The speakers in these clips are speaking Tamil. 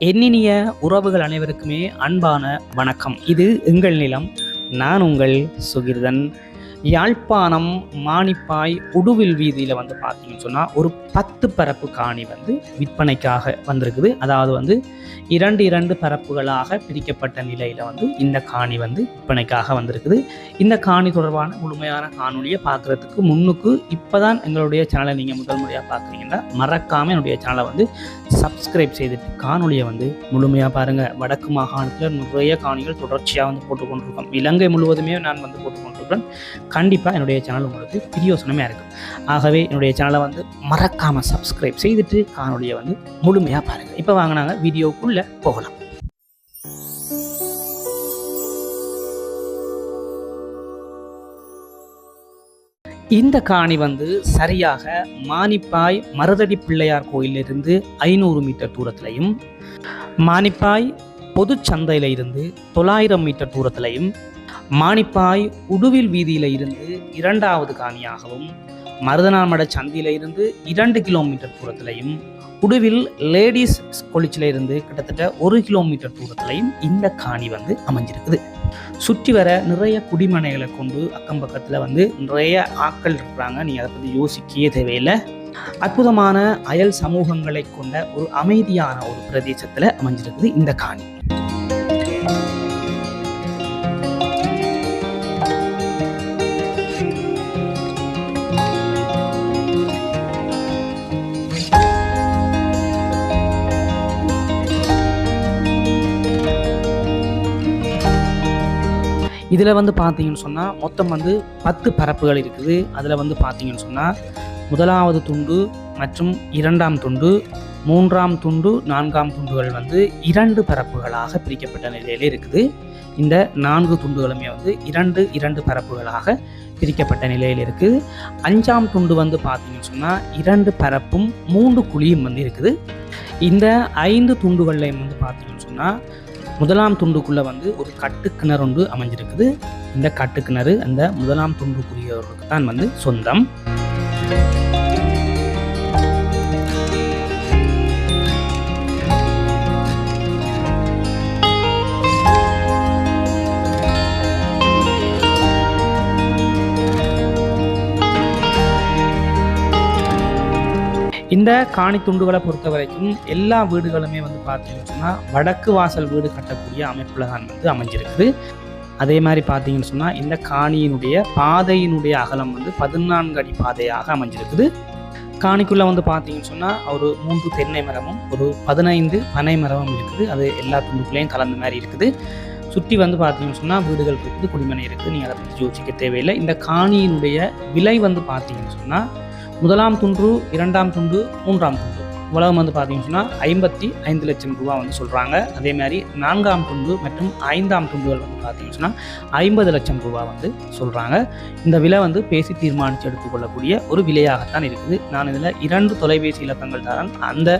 எண்ணினிய உறவுகள் அனைவருக்குமே அன்பான வணக்கம். இது எங்கள் நிலம் நான் உங்கள் சுகிர்தன். யாழ்ப்பாணம் மானிப்பாய் உடுவில் வீதியில் வந்து பார்த்தீங்கன்னு சொன்னால் ஒரு பத்து பரப்பு காணி வந்து விற்பனைக்காக வந்திருக்குது. அதாவது வந்து இரண்டு இரண்டு பரப்புகளாக பிரிக்கப்பட்ட நிலையில் வந்து இந்த காணி வந்து விற்பனைக்காக வந்திருக்குது. இந்த காணி தொடர்பான முழுமையான காணொலியை பார்க்குறதுக்கு முன்னுக்கு இப்போ தான் எங்களுடைய சேனலை நீங்கள் முதல் முறையாக பார்க்குறீங்கன்னா மறக்காமல் என்னுடைய சேனலை வந்து சப்ஸ்கிரைப் செய்துட்டு காணொலியை வந்து முழுமையாக பாருங்கள் வடக்கு மாகாணத்தில் நிறைய காணிகள் தொடர்ச்சியாக வந்து போட்டுக்கொண்டிருக்கோம். இலங்கை முழுவதுமே நான் வந்து போட்டுக்கொண்டிருக்கிறேன். கண்டிப்பாக என்னுடைய சேனல் உங்களுக்கு பிரியோசனமாக இருக்கும் ஆகவே என்னுடைய சேனலை வந்து மறக்காமல் சப்ஸ்கிரைப் செய்துட்டு காணொலியை வந்து முழுமையாக பாருங்கள் இப்போ வாங்கினாங்க வீடியோக்குள்ளே போகலாம். இந்த காணி வந்து சரியாக மானிப்பாய் மருதடி பிள்ளையார் கோயிலிருந்து ஐநூறு மீட்டர் தூரத்திலையும் மானிப்பாய் பொதுச்சந்தையில் இருந்து தொள்ளாயிரம் மீட்டர் தூரத்திலையும் மானிப்பாய் உடுவில் வீதியில இருந்து இரண்டாவது காணியாகவும் மருதனாமட சந்தியில் இருந்து இரண்டு கிலோமீட்டர் தூரத்திலையும் உடுவில் லேடிஸ் கொளிச்சில இருந்து கிட்டத்தட்ட ஒரு கிலோமீட்டர் தூரத்திலையும் இந்த காணி வந்து அமைஞ்சிருக்குது. சுற்றி வர நிறைய குடிமனைகளை கொண்டு அக்கம் பக்கத்தில் வந்து நிறைய ஆக்கள் இருக்கிறாங்க. நீங்கள் அதை பற்றி யோசிக்கவே தேவையில்லை. அற்புதமான அயல் சமூகங்களை கொண்ட ஒரு அமைதியான ஒரு பிரதேசத்தில் அமைஞ்சிருக்குது இந்த காணி. இதில் வந்து பார்த்தீங்கன்னு சொன்னால் மொத்தம் வந்து பத்து பரப்புகள் இருக்குது. அதில் வந்து பார்த்தீங்கன்னு சொன்னால் முதலாவது துண்டு மற்றும் இரண்டாம் துண்டு மூன்றாம் துண்டு நான்காம் துண்டுகள் வந்து இரண்டு பரப்புகளாக பிரிக்கப்பட்ட நிலையில் இருக்குது. இந்த நான்கு துண்டுகளுமே வந்து இரண்டு இரண்டு பரப்புகளாக பிரிக்கப்பட்ட நிலையில் இருக்குது. அஞ்சாம் துண்டு வந்து பார்த்தீங்கன்னு சொன்னால் இரண்டு பரப்பும் மூன்று குழியும் வந்து இருக்குது. இந்த ஐந்து துண்டுகள்லையும் வந்து பார்த்தீங்கன்னு சொன்னால் முதலாம் துண்டுக்குள்ளே வந்து ஒரு கட்டு கிணறு ஒன்று அமைஞ்சிருக்குது. இந்த கட்டு கிணறு அந்த முதலாம் துண்டுக்குரியவர்களுக்கு தான் வந்து சொந்தம். இந்த காணி துண்டுகளை பொறுத்த வரைக்கும் எல்லா வீடுகளுமே வந்து பார்த்தீங்கன்னு சொன்னால் வடக்கு வாசல் வீடு கட்டக்கூடிய அமைப்பில் தான் வந்து அமைஞ்சிருக்குது. அதே மாதிரி பார்த்தீங்கன்னு சொன்னால் இந்த காணியினுடைய பாதையினுடைய அகலம் வந்து பதினான்கு அடி பாதையாக அமைஞ்சிருக்குது. காணிக்குள்ளே வந்து பார்த்தீங்கன்னு சொன்னால் ஒரு மூன்று தென்னை மரமும் ஒரு பதினைந்து பனை மரமும் இருக்குது. அது எல்லா துண்டுக்குள்ளேயும் கலந்த மாதிரி இருக்குது. சுற்றி வந்து பார்த்தீங்கன்னு சொன்னால் வீடுகள் இருக்குது குடிமனை இருக்குது. நீங்கள் அதை பற்றி யோசிக்க தேவையில்லை. இந்த காணியினுடைய விலை வந்து பார்த்தீங்கன்னு சொன்னால் முதலாம் துண்டு இரண்டாம் துண்டு மூன்றாம் துண்டு உலகம் வந்து பார்த்தீங்கன்னா ஐம்பத்தி ஐந்து லட்சம் ரூபா வந்து சொல்கிறாங்க அதே மாதிரி நான்காம் துண்டு மற்றும் ஐந்தாம் துண்டுகள் வந்து பார்த்தீங்கன்னா ஐம்பது லட்சம் ரூபா வந்து சொல்கிறாங்க இந்த விலை வந்து பேசி தீர்மானித்து எடுத்துக்கொள்ளக்கூடிய ஒரு விலையாகத்தான் இருக்குது. நான் இதில் இரண்டு தொலைபேசி இலக்கங்கள் தரேன். அந்த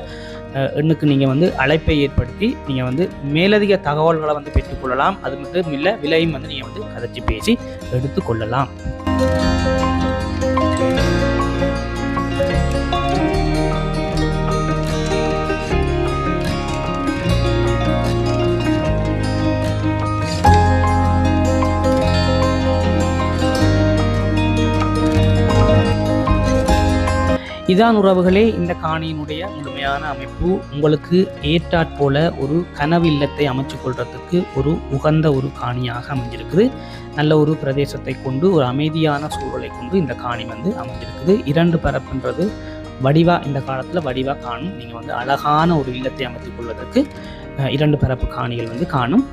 எண்ணுக்கு நீங்கள் வந்து அழைப்பை ஏற்படுத்தி நீங்கள் வந்து மேலதிக தகவல்களை வந்து பெற்றுக்கொள்ளலாம். அது மட்டும் இல்லை விலையும் வந்து நீங்கள் வந்து கதைச்சி பேசி எடுத்துக்கொள்ளலாம். இதான் உறவுகளே இந்த காணியினுடைய முழுமையான அமைப்பு. உங்களுக்கு ஏற்றாற் போல ஒரு கனவு இல்லத்தை அமைச்சு கொள்றதுக்கு ஒரு உகந்த ஒரு காணியாக அமைஞ்சிருக்குது. நல்ல ஒரு பிரதேசத்தை கொண்டு ஒரு அமைதியான சூழலை கொண்டு இந்த காணி வந்து அமைஞ்சிருக்குது. இரண்டு பரப்புன்றது வடிவா இந்த காலத்தில் வடிவா காணும். நீங்கள் வந்து அழகான ஒரு இல்லத்தை அமைத்துக் கொள்வதற்கு இரண்டு பரப்பு காணிகள் வந்து காணும்.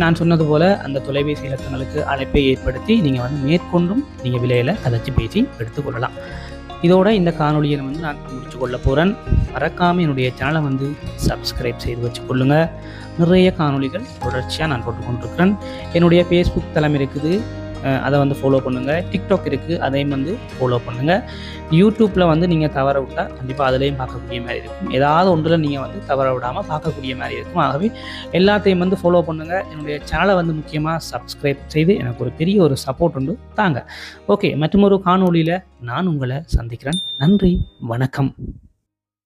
நான் சொன்னது போல அந்த தொலைபேசி இலக்கங்களுக்கு அழைப்பை ஏற்படுத்தி நீங்கள் வந்து மேற்கொண்டும் நீங்கள் விலையில கதைச்சு பேசி எடுத்துக்கொள்ளலாம் இதோட இந்த காணொலியை வந்து நான் முடிச்சு கொள்ள போகிறேன் மறக்காமல் என்னுடைய சேனலை வந்து சப்ஸ்கிரைப் செய்து வச்சுக்கொள்ளுங்கள் நிறைய காணொளிகள் தொடர்ச்சியாக நான் போட்டுக்கொண்டிருக்கிறேன் என்னுடைய ஃபேஸ்புக் தளம் இருக்குது. அதை வந்து ஃபாலோ பண்ணுங்கள் டிக்டாக் இருக்குது அதையும் வந்து ஃபாலோ பண்ணுங்கள் யூடியூப்பில் வந்து நீங்கள் தவற விட்டால் கண்டிப்பாக அதுலேயும் பார்க்கக்கூடிய மாதிரி இருக்கும். ஏதாவது ஒன்றில் நீங்கள் வந்து தவற விடாமல் பார்க்கக்கூடிய மாதிரி இருக்கும். ஆகவே எல்லாத்தையும் வந்து ஃபாலோ பண்ணுங்கள் என்னுடைய சேனலை வந்து முக்கியமாக சப்ஸ்கிரைப் செய்து எனக்கு ஒரு பெரிய ஒரு சப்போர்ட் உண்டு. தாங்க. ஓகே மற்றும் ஒரு காணொளியில் நான் உங்களை சந்திக்கிறேன். நன்றி வணக்கம்.